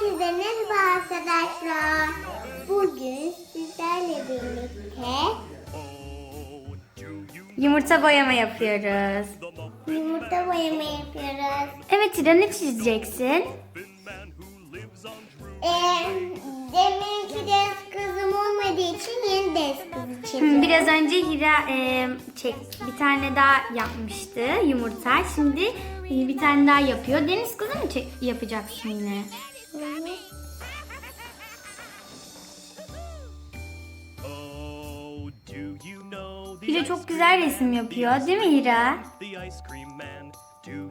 Herkese merhaba arkadaşlar. Bugün sizlerle birlikte Yumurta boyama yapıyoruz. yumurta boyama yapıyoruz. Evet İra ne çizeceksin? Ee, deminki ders kızım olmadığı için yeni ders kızı çiziyorum. Biraz önce Hira e, çek, bir tane daha yapmıştı yumurta. Şimdi bir tane daha yapıyor. Deniz kızı mı yapacaksın yine? Oh, know the Hira çok güzel resim yapıyor değil mi Hira?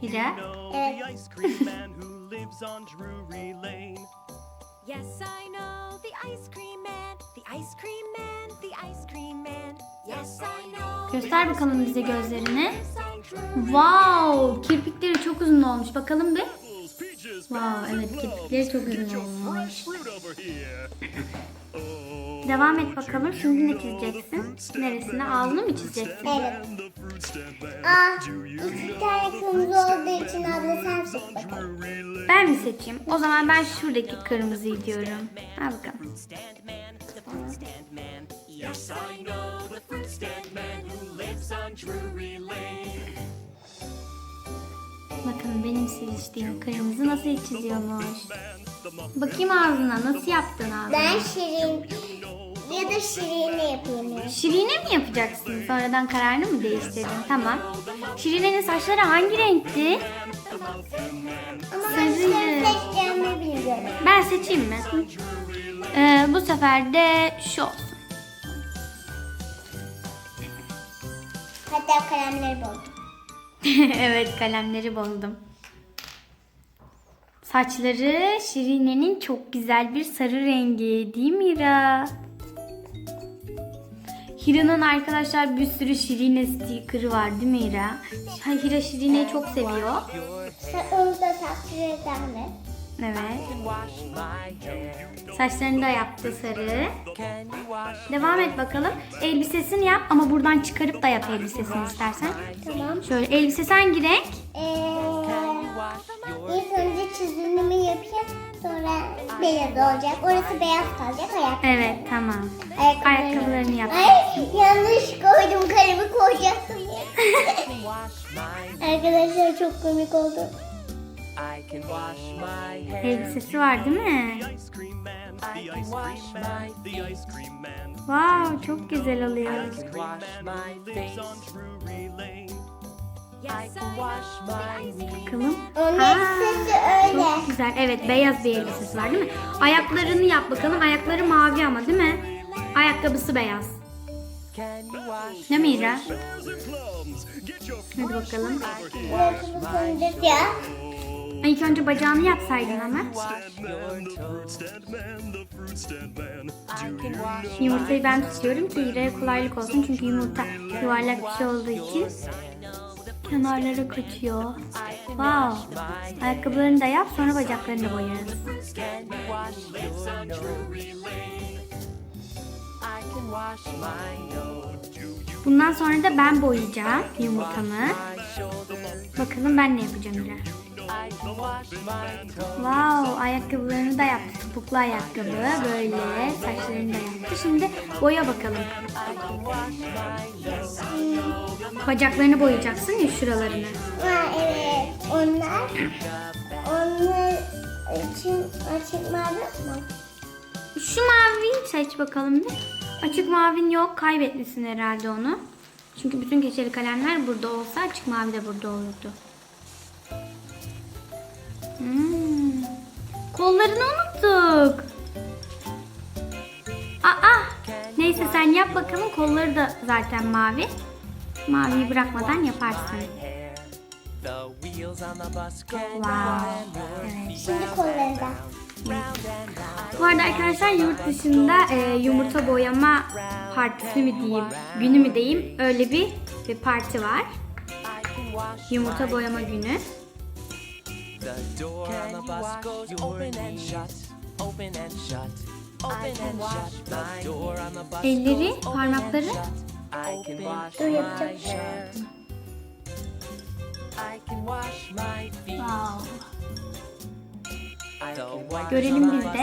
Hira? Evet. Yes, I know the ice cream man, the ice cream man, the ice cream man. Yes, I know. Göster bakalım bize gözlerini. Wow, kirpikleri çok uzun olmuş. Bakalım bir. Wow, evet kirpikleri çok uzun olmuş. Oh, Devam et bakalım. Şimdi ne çizeceksin? Neresine? Ağzını mı çizeceksin? Evet. Aa, you iki tane kırmızı olduğu için abla sen seç bakalım. Ben mi seçeyim? O zaman ben şuradaki kırmızıyı diyorum. Al bakalım. Yes, I know the fruit stand man who lives on Drury Lane. Bakın benim seçtiğim kırmızı nasıl çiziyormuş. Bakayım ağzına nasıl yaptın ağzını? Ben şirin ya da şirinle yapayım. ya. Şirine mi yapacaksın? Sonradan kararını mı değiştirdin? Tamam. Şirine'nin saçları hangi renkti? Ama ben seçeceğimi. Ben seçeyim mi? Ee, bu sefer de şu olsun. Hatta kalemleri buldum. evet kalemleri bozdum. Saçları Şirine'nin çok güzel bir sarı rengi değil mi Hira? Hira'nın arkadaşlar bir sürü Şirine sticker'ı var değil mi Hira? Hira Şirine'yi çok seviyor. Onu da takdir eder mi? Evet. Saçlarını da yaptı sarı. Devam et bakalım. Elbisesini yap ama buradan çıkarıp da yap elbisesini istersen. Tamam. Şöyle elbisesi hangi renk? Ee, ilk önce çizimimi yapayım. Sonra beyaz olacak. Orası beyaz kalacak. Ayak. Evet tamam. Ayakkabılarını. Ayakkabılarını yap. Ay yanlış koydum. Kalemi koyacaktım. Arkadaşlar çok komik oldu. Elbisesi var değil mi? Ice cream man, the I ice can wash cream man, my the ice cream man. Wow çok güzel oluyor. Bakalım. Onun elbisesi öyle. Çok güzel. Evet beyaz bir elbisesi var değil mi? Ayaklarını yap bakalım. Ayakları mavi ama değil mi? Ayakkabısı beyaz. Can you wash Değil mi İra? Pears and plums, get your Hadi bakalım. Ayakkabı koyacak İlk önce bacağını yapsaydın ama. Yumurtayı ben tutuyorum ki İra'ya kolaylık olsun. Çünkü yumurta yuvarlak bir şey olduğu için kenarlara kaçıyor. Wow. Ayakkabılarını da yap sonra bacaklarını da boyarız. Bundan sonra da ben boyayacağım yumurtamı. Bakalım ben ne yapacağım İra. Wow, ayakkabılarını da yaptı. Topuklu ayakkabı böyle. Saçlarını da yaptı. Şimdi boya bakalım. Nose. Bacaklarını boyayacaksın ya şuralarını. Ha evet. Onlar onlar için açık mavi mı? Şu maviyi seç bakalım bir. Açık mavin yok. Kaybetmişsin herhalde onu. Çünkü bütün keçeli kalemler burada olsa açık mavi de burada olurdu. Hmm. Kollarını unuttuk. Aa, neyse sen yap bakalım. Kolları da zaten mavi. Maviyi bırakmadan yaparsın. Wow. Evet. Şimdi and round. Bu arada arkadaşlar yurt dışında e, yumurta boyama partisi mi diyeyim, günü mü diyeyim öyle bir, bir parti var. Yumurta boyama günü. The door on the bus goes open and shut, open and shut, open and shut. The door on the bus Elleri, goes open parmakları. and shut. I can wash Dur my hair. I can wash my feet. Wow. Görelim biz de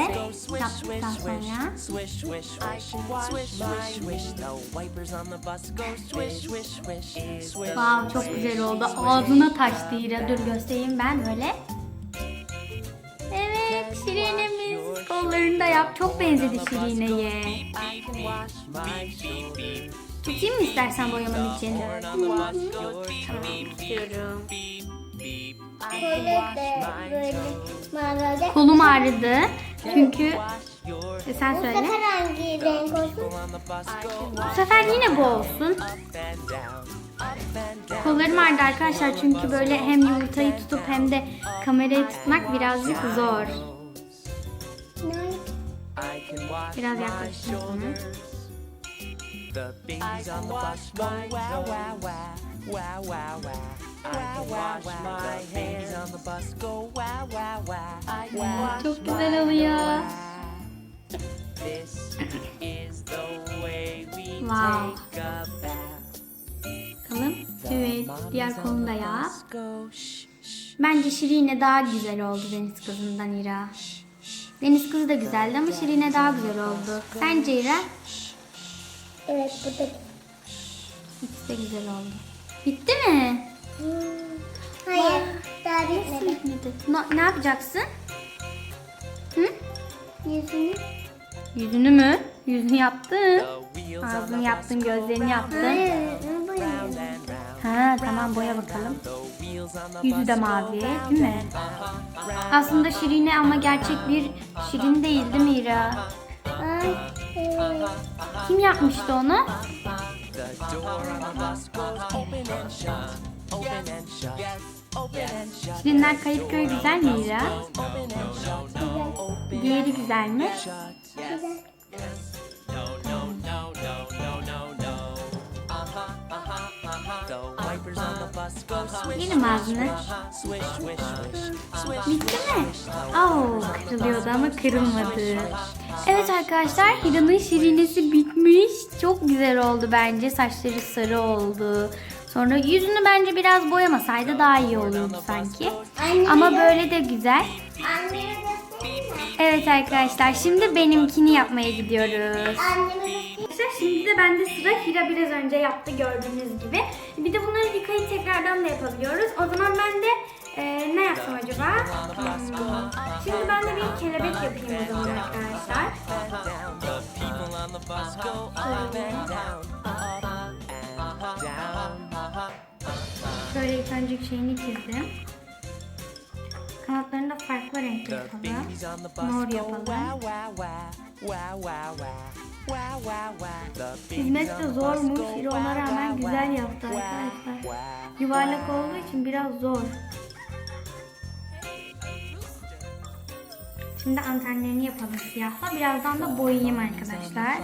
yaptıktan sonra. Swish, swish, swish, swish, swish, swish. The wipers on the bus go swish, swish, swish, swish. Wow çok güzel oldu. Ağzına taştı İra. Dur göstereyim ben böyle. Evet Şirine'miz kollarını da yap. Çok benzedi Şirine'ye. Tutayım mı istersen boyaman için? Your Tutuyorum. Böyle Kolum ağrıdı. Çünkü E, sen Bu söyle. sefer hangi renk olsun? Bu sefer yine bu olsun. Kollarım ağrıdı arkadaşlar çünkü böyle hem yumurtayı tutup hem de kamerayı tutmak birazcık zor. Biraz my yaklaştım sana. shoulders. The babies on the bus go wow wow wow wow wow wow. I can wash my hands on the bus go wow wow wow. I can wash Çok güzel oluyor. This is the way we Wow. take a bath. Bakalım. Evet. Diğer kolunu da yap. Bus go shh shh. Bence Şirine daha güzel oldu Deniz Kızı'ndan İra. Deniz Kızı da güzeldi ama Şirine daha güzel oldu. Sence İra? Evet bu da. İkisi de güzel oldu. Bitti mi? Hmm. Hayır daha bitmedi. Bitmedi. Ne, ne yapacaksın? Hı? Yüzünü. Yüzünü mü? Yüzünü yaptın. Ağzını yaptın, gözlerini yaptın. Ha tamam boya bakalım. Yüzü de mavi değil mi? Aslında Şirine ama gerçek bir Şirin değil değil mi İra? Kim yapmıştı onu? Şirinler Kayıtköy güzel mi İra? Diğeri güzel mi? Güzel. Yedim ağzını. Bitti mi? Oo, kırılıyordu ama kırılmadı. Evet arkadaşlar Hira'nın şirinesi bitmiş. Çok güzel oldu bence. Saçları sarı oldu. Sonra yüzünü bence biraz boyamasaydı daha iyi olurdu sanki. Ama böyle de güzel. Evet arkadaşlar şimdi benimkini yapmaya gidiyoruz. Göstereyim. Arkadaşlar şimdi de bende sıra Hira biraz önce yaptı gördüğünüz gibi. Bir de bunları yıkayıp tekrardan da yapabiliyoruz. O zaman ben de e, ne yapsam acaba? Şimdi ben de bir kelebek yapayım o zaman arkadaşlar. Şöyle ilk önce şeyini çizdim. Kanatlarını da farklı The yapalım. Mor yapalım. Hizmet de zormuş. Ona rağmen güzel yaptı arkadaşlar. Yuvarlak olduğu için biraz zor. Şimdi antenlerini yapalım siyahla. Birazdan da boyayayım arkadaşlar.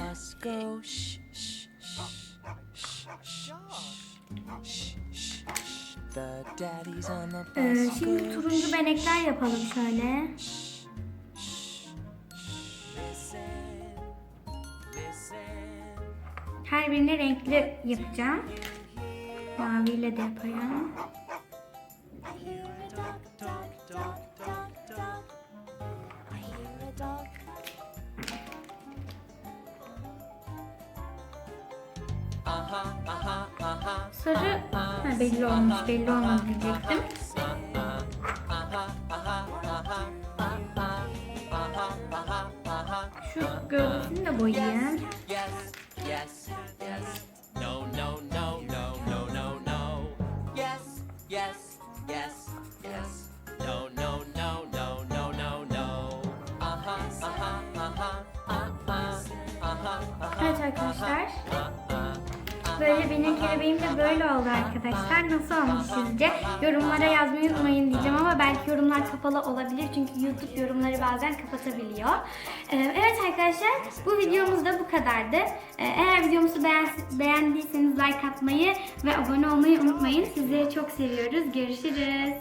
Ee, şimdi turuncu benekler yapalım şöyle. Her birini renkli yapacağım. Maviyle de yaparım. Sarı ha, belli olmuş, belli olmadı diyecektim. Şu gövdesini de boyayayım. Benim de böyle oldu arkadaşlar. Nasıl olmuş sizce? Yorumlara yazmayı unutmayın diyeceğim ama belki yorumlar kapalı olabilir. Çünkü YouTube yorumları bazen kapatabiliyor. Ee, evet arkadaşlar bu videomuz da bu kadardı. Ee, eğer videomuzu beğen- beğendiyseniz like atmayı ve abone olmayı unutmayın. Sizleri çok seviyoruz. Görüşürüz.